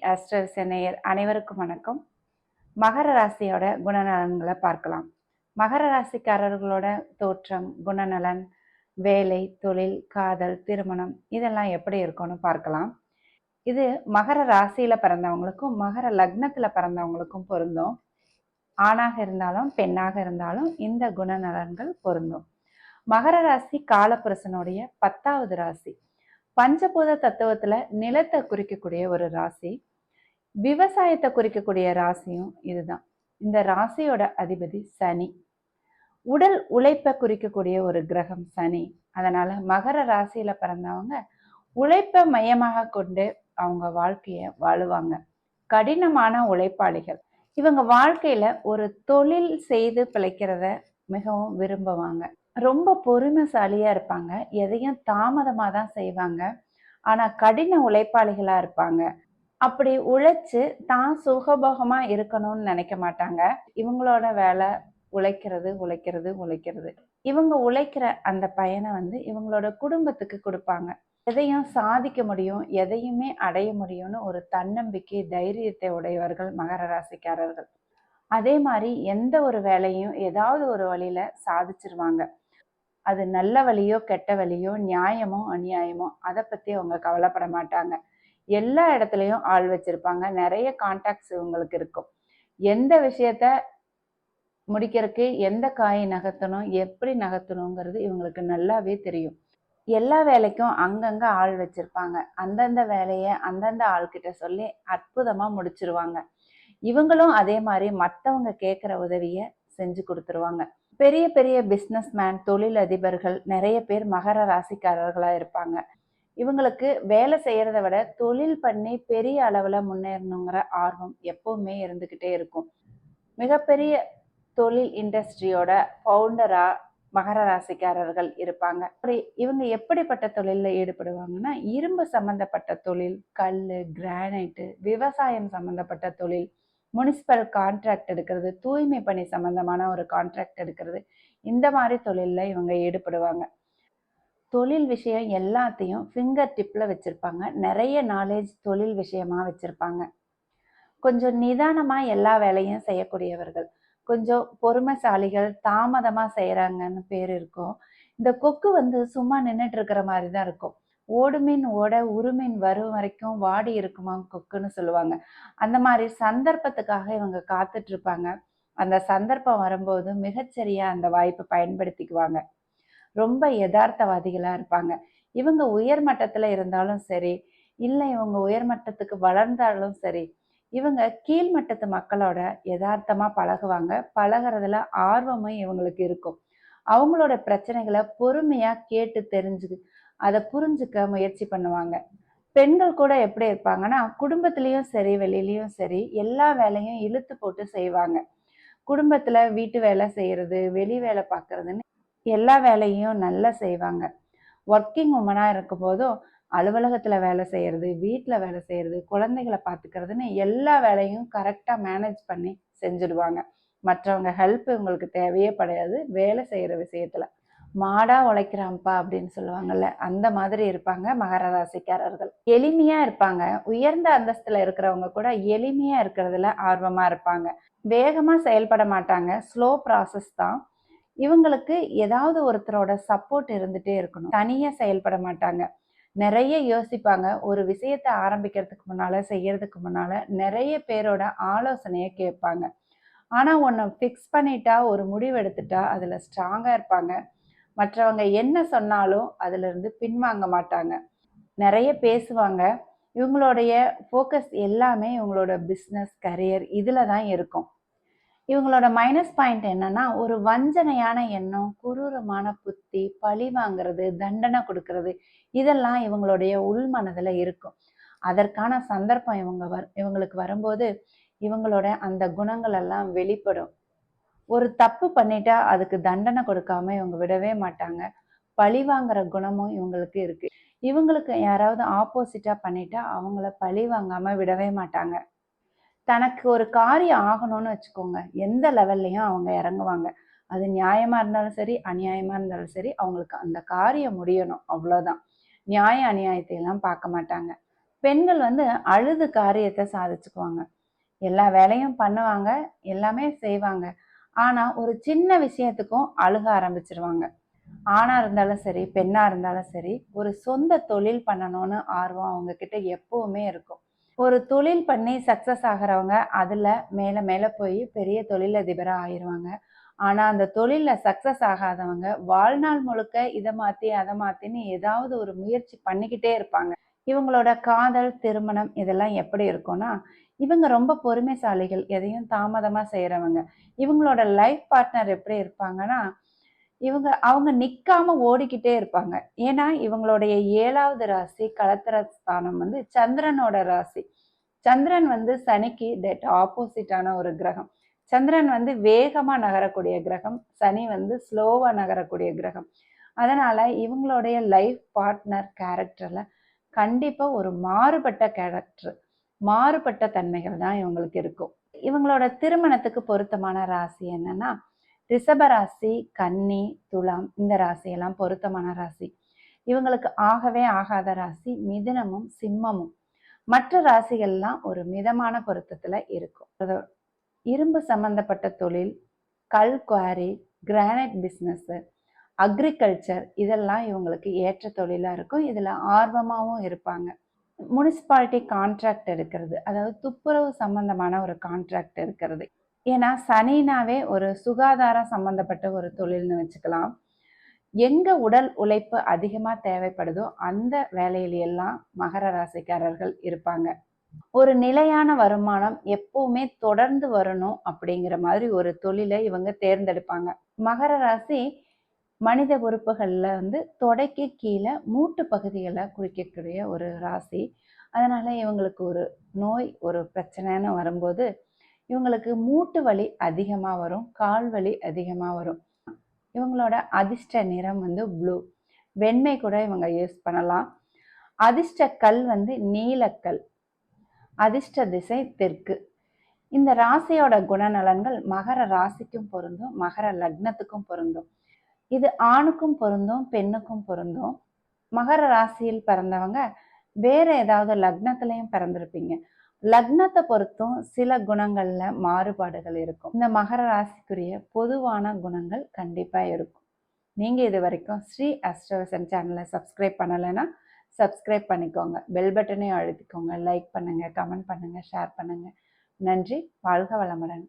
Aster செனையர் அனைவருக்கும் வணக்கம். மகர ராசியோட குணநலன்களை பார்க்கலாம். மகர ராசிக்காரர்களோட தோற்றம் குணநலன் வேலை தொழில் காதல் திருமணம் இதெல்லாம் எப்படி இருக்கும்னு பார்க்கலாம். இது மகர ராசியில பிறந்தவங்களுக்கும் மகர லக்னத்துல பிறந்தவங்களுக்கும் பொருந்தும். ஆணாக இருந்தாலும் பெண்ணாக இருந்தாலும் இந்த குணநலன்கள் பொருந்தும். மகர ராசி காலப்புருஷனுடைய பத்தாவது ராசி. பஞ்சபூத தத்துவத்துல நிலத்தை குறிக்கக்கூடிய ஒரு ராசி. விவசாயத்தை குறிக்கக்கூடிய ராசியும் இதுதான். இந்த ராசியோட அதிபதி சனி. உடல் உழைப்பை குறிக்கக்கூடிய ஒரு கிரகம் சனி. அதனால மகர ராசியில பிறந்தவங்க உழைப்பை மையமாக கொண்டு அவங்க வாழ்க்கைய வாழுவாங்க. கடினமான உழைப்பாளிகள். இவங்க வாழ்க்கையில ஒரு தொழில் செய்து பிழைக்கிறத மிகவும் விரும்புவாங்க. ரொம்ப பொறுமைசாலியா இருப்பாங்க. எதையும் தாமதமாக தான் செய்வாங்க. ஆனா கடின உழைப்பாளிகளா இருப்பாங்க. அப்படி உழைச்சு தான் சுகபோகமா இருக்கணும்னு நினைக்க மாட்டாங்க. இவங்களோட வேலை உழைக்கிறது உழைக்கிறது உழைக்கிறது. இவங்க உழைக்கிற அந்த பயனை வந்து இவங்களோட குடும்பத்துக்கு கொடுப்பாங்க. எதையும் சாதிக்க முடியும் எதையுமே அடைய முடியும்னு ஒரு தன்னம்பிக்கை தைரியத்தை உடையவர்கள் மகர ராசிக்காரர்கள். அதே மாதிரி எந்த ஒரு வேலையும் ஏதாவது ஒரு வழியில சாதிச்சிருவாங்க. அது நல்ல வழியோ கெட்ட வழியோ நியாயமோ அநியாயமோ அதை பத்தி அவங்க கவலைப்பட மாட்டாங்க. எல்லா இடத்துலையும் ஆள் வச்சிருப்பாங்க. நிறைய கான்டாக்ட்ஸ் இவங்களுக்கு இருக்கும். எந்த விஷயத்த முடிக்கிறதுக்கு எந்த காய் நகர்த்தணும் எப்படி நகர்த்தணுங்கிறது இவங்களுக்கு நல்லாவே தெரியும். எல்லா வேலைக்கும் அங்கங்க ஆள் வச்சிருப்பாங்க. அந்தந்த வேலையை அந்தந்த ஆள்கிட்ட சொல்லி அற்புதமா முடிச்சிருவாங்க. இவங்களும் அதே மாதிரி மற்றவங்க கேட்குற உதவியை செஞ்சு கொடுத்துருவாங்க. பெரிய பெரிய பிஸ்னஸ் மேன் தொழில் அதிபர்கள் நிறைய பேர் மகர ராசிக்காரர்களாக இருப்பாங்க. இவங்களுக்கு வேலை செய்யறத விட தொழில் பண்ணி பெரிய அளவில் முன்னேறணுங்கிற ஆர்வம் எப்பவுமே இருந்துக்கிட்டே இருக்கும். மிகப்பெரிய தொழில் இண்டஸ்ட்ரியோட ஃபவுண்டரா மகர ராசிக்காரர்கள் இருப்பாங்க. அப்படி இவங்க எப்படிப்பட்ட தொழிலில் ஈடுபடுவாங்கன்னா இரும்பு சம்பந்தப்பட்ட தொழில் கல் கிரானைட்டு விவசாயம் சம்பந்தப்பட்ட தொழில் முனிசிபல் கான்ட்ராக்ட் எடுக்கிறது தூய்மை பணி சம்பந்தமான ஒரு கான்ட்ராக்ட் எடுக்கிறது இந்த மாதிரி தொழிலில் இவங்க ஈடுபடுவாங்க. தொழில் விஷயம் எல்லாத்தையும் ஃபிங்கர் டிப்பில் வச்சுருப்பாங்க. நிறைய நாலேஜ் தொழில் விஷயமா வச்சுருப்பாங்க. கொஞ்சம் நிதானமாக எல்லா வேலையும் செய்யக்கூடியவர்கள். கொஞ்சம் பொறுமைசாலிகள் தாமதமாக செய்கிறாங்கன்னு பேர் இருக்கும். இந்த கொக்கு வந்து சும்மா நின்றுட்டு இருக்கிற மாதிரி தான் இருக்கும். ஓடுமீன் ஓட உருமீன் வரும் வரைக்கும் வாடி இருக்குமா கொக்குன்னு சொல்லுவாங்க. அந்த மாதிரி சந்தர்ப்பத்துக்காக இவங்க காத்துட்டு இருப்பாங்க. அந்த சந்தர்ப்பம் வரும்போது மிகச்சரியாக அந்த வாய்ப்பை பயன்படுத்திக்குவாங்க. ரொம்ப யதார்த்தவாதிகளாக இருப்பாங்க. இவங்க உயர் மட்டத்தில் இருந்தாலும் சரி இல்லை இவங்க உயர் மட்டத்துக்கு வளர்ந்தாலும் சரி இவங்க கீழ்மட்டத்து மக்களோட யதார்த்தமாக பழகுவாங்க. பழகிறதுல ஆர்வமும் இவங்களுக்கு இருக்கும். அவங்களோட பிரச்சனைகளை பொறுமையாக கேட்டு தெரிஞ்சு அதை புரிஞ்சுக்க முயற்சி பண்ணுவாங்க. பெண்கள் கூட எப்படி இருப்பாங்கன்னா குடும்பத்திலையும் சரி வெளியிலையும் சரி எல்லா வேலையும் இழுத்து போட்டு செய்வாங்க. குடும்பத்தில் வீட்டு வேலை செய்கிறது வெளி வேலை பார்க்குறதுன்னு எல்லா வேலையும் நல்லா செய்வாங்க. ஒர்க்கிங் உமனாக இருக்கும் போதும் அலுவலகத்தில் வேலை செய்கிறது வீட்டில் வேலை செய்கிறது குழந்தைகளை பார்த்துக்கிறதுன்னு எல்லா வேலையும் கரெக்டாக மேனேஜ் பண்ணி செஞ்சுடுவாங்க. மற்றவங்க ஹெல்ப் உங்களுக்கு தேவையே கிடையாது வேலை செய்கிற விஷயத்தில். மாடா உழைக்கிறான்ப்பா அப்படின்னு சொல்லுவாங்கல்ல அந்த மாதிரி இருப்பாங்க மகர ராசிக்காரர்கள். எளிமையா இருப்பாங்க. உயர்ந்த அந்தஸ்துல இருக்கிறவங்க கூட எளிமையா இருக்கிறதுல ஆர்வமா இருப்பாங்க. வேகமா செயல்பட மாட்டாங்க. ஸ்லோ ப்ராசஸ் தான். இவங்களுக்கு ஏதாவது ஒருத்தரோட சப்போர்ட் இருந்துட்டே இருக்கணும். தனியா செயல்பட மாட்டாங்க. நிறைய யோசிப்பாங்க. ஒரு விஷயத்த ஆரம்பிக்கிறதுக்கு முன்னால செய்யறதுக்கு முன்னால நிறைய பேரோட ஆலோசனையை கேட்பாங்க. ஆனா ஒன்று ஃபிக்ஸ் பண்ணிட்டா ஒரு முடிவு எடுத்துட்டா அதுல ஸ்ட்ராங்கா இருப்பாங்க. மற்றவங்க என்ன சொன்னாலும் அதுல இருந்து பின்வாங்க மாட்டாங்க. நிறைய பேசுவாங்க. இவங்களுடைய ஃபோக்கஸ் எல்லாமே இவங்களோட பிஸ்னஸ் கரியர் இதில் தான் இருக்கும். இவங்களோட மைனஸ் பாயிண்ட் என்னன்னா ஒரு வஞ்சனையான எண்ணம் குரூரமான புத்தி பழி வாங்குறது தண்டனை கொடுக்கறது இதெல்லாம் இவங்களுடைய உள் மனதில் இருக்கும். அதற்கான சந்தர்ப்பம் இவங்க வர் இவங்களுக்கு வரும்போது இவங்களோட அந்த குணங்கள் எல்லாம் வெளிப்படும். ஒரு தப்பு பண்ணிட்டா அதுக்கு தண்டனை கொடுக்காம இவங்க விடவே மாட்டாங்க. பழி வாங்குற குணமும் இவங்களுக்கு இருக்கு. இவங்களுக்கு யாராவது ஆப்போசிட்டா பண்ணிட்டா அவங்கள பழி வாங்காம விடவே மாட்டாங்க. தனக்கு ஒரு காரியம் ஆகணும்னு வச்சுக்கோங்க. எந்த லெவல்லையும் அவங்க இறங்குவாங்க. அது நியாயமா இருந்தாலும் சரி அநியாயமா இருந்தாலும் சரி அவங்களுக்கு அந்த காரியம் முடியணும். அவ்வளோதான் நியாய அநியாயத்தை எல்லாம் பார்க்க மாட்டாங்க. பெண்கள் வந்து அழுது காரியத்தை சாதிச்சுக்குவாங்க. எல்லா வேலையும் பண்ணுவாங்க எல்லாமே செய்வாங்க. ஆனா ஒரு சின்ன விஷயத்துக்கும் அழுக ஆரம்பிச்சிருவாங்க. ஆணா இருந்தாலும் சரி பெண்ணா இருந்தாலும் சரி ஒரு சொந்த தொழில் பண்ணணும்னு ஆர்வம் அவங்க கிட்ட எப்பவுமே இருக்கும். ஒரு தொழில் பண்ணி சக்சஸ் ஆகிறவங்க அதில் மேலே மேலே போய் பெரிய தொழிலதிபராக ஆயிடுவாங்க ஆனால் அந்த தொழிலில் சக்ஸஸ் ஆகாதவங்க வாழ்நாள் முழுக்க இதை மாற்றி அதை மாற்றின்னு ஏதாவது ஒரு முயற்சி பண்ணிக்கிட்டே இருப்பாங்க. இவங்களோட காதல் திருமணம் இதெல்லாம் எப்படி இருக்கும்னா இவங்க ரொம்ப பொறுமைசாலிகள் எதையும் தாமதமாக செய்கிறவங்க இவங்களோட லைஃப் பார்ட்னர் எப்படி இருப்பாங்கன்னா இவங்க அவங்க நிக்காம ஓடிக்கிட்டே இருப்பாங்க. ஏன்னா இவங்களுடைய ஏழாவது ராசி கலத்திர ஸ்தானம் வந்து சந்திரனோட ராசி. சந்திரன் வந்து சனிக்கு டெட் ஆப்போசிட்டான ஒரு கிரகம். சந்திரன் வந்து வேகமா நகரக்கூடிய கிரகம். சனி வந்து ஸ்லோவா நகரக்கூடிய கிரகம். அதனால இவங்களுடைய லைஃப் பார்ட்னர் கேரக்டர்ல கண்டிப்பா ஒரு மாறுபட்ட கேரக்டர் மாறுபட்ட தன்மைகள் தான் இவங்களுக்கு இருக்கும். இவங்களோட திருமணத்துக்கு பொருத்தமான ராசி என்னன்னா ரிஷபராசி கன்னி துலாம் இந்த ராசியெல்லாம் பொருத்தமான ராசி. இவங்களுக்கு ஆகவே ஆகாத ராசி மிதுனமும் சிம்மமும். மற்ற ராசிகள்லாம் ஒரு மிதமான பொருத்தத்துல இருக்கும். இரும்பு சம்பந்தப்பட்ட தொழில் கல் குவாரி கிரானைட் பிஸ்னஸ் அக்ரிகல்ச்சர் இதெல்லாம் இவங்களுக்கு ஏற்ற தொழிலாக இருக்கும். இதில் ஆர்வமாகவும் இருப்பாங்க. முனிசிபாலிட்டி கான்ட்ராக்ட் இருக்கிறது அதாவது துப்புரவு சம்பந்தமான ஒரு கான்ட்ராக்ட் இருக்கிறது ஏன்னா சனினாவே ஒரு சுகாதாரம் சம்பந்தப்பட்ட ஒரு தொழில்னு வச்சுக்கலாம். எங்க உடல் உழைப்பு அதிகமா தேவைப்படுதோ அந்த வேலையிலெல்லாம் மகர ராசிக்காரர்கள் இருப்பாங்க. ஒரு நிலையான வருமானம் எப்பவுமே தொடர்ந்து வரணும் அப்படிங்கிற மாதிரி ஒரு தொழிலை இவங்க தேர்ந்தெடுப்பாங்க. மகர ராசி மனித உறுப்புகளில் வந்து தொடைக்கு கீழே மூட்டு பகுதிகளை குறிக்கக்கூடிய ஒரு ராசி. அதனால இவங்களுக்கு ஒரு நோய் ஒரு பிரச்சனைன்னு வரும்போது இவங்களுக்கு மூட்டு வலி அதிகமாக வரும் கால் வலி அதிகமாக வரும். இவங்களோட அதிர்ஷ்ட நிறம் வந்து ப்ளூ வெண்மை கூட இவங்க யூஸ் பண்ணலாம். அதிர்ஷ்ட கல் வந்து நீலக்கல் அதிர்ஷ்ட திசை தெற்கு. இந்த ராசியோட குணநலன்கள் மகர ராசிக்கும் பொருந்தும் மகர லக்னத்துக்கும் பொருந்தும். இது ஆணுக்கும் பொருந்தும் பெண்ணுக்கும் பொருந்தும். மகர ராசியில் பிறந்தவங்க வேற ஏதாவது லக்னத்திலையும் பிறந்திருப்பீங்க. லக்னத்தை பொறுத்தும் சில குணங்கள்ல மாறுபாடுகள் இருக்கும். இந்த மகர ராசிக்குரிய பொதுவான குணங்கள் கண்டிப்பா இருக்கும். நீங்க இது வரைக்கும் ஸ்ரீ அஸ்ட்ரவசன் சேனலை சப்ஸ்கிரைப் பண்ணலைன்னா சப்ஸ்கிரைப் பண்ணிக்கோங்க. பெல் பட்டனையும் அழுத்திக்கோங்க. லைக் பண்ணுங்க கமெண்ட் பண்ணுங்க ஷேர் பண்ணுங்க. நன்றி. வாழ்க வளமுடன்.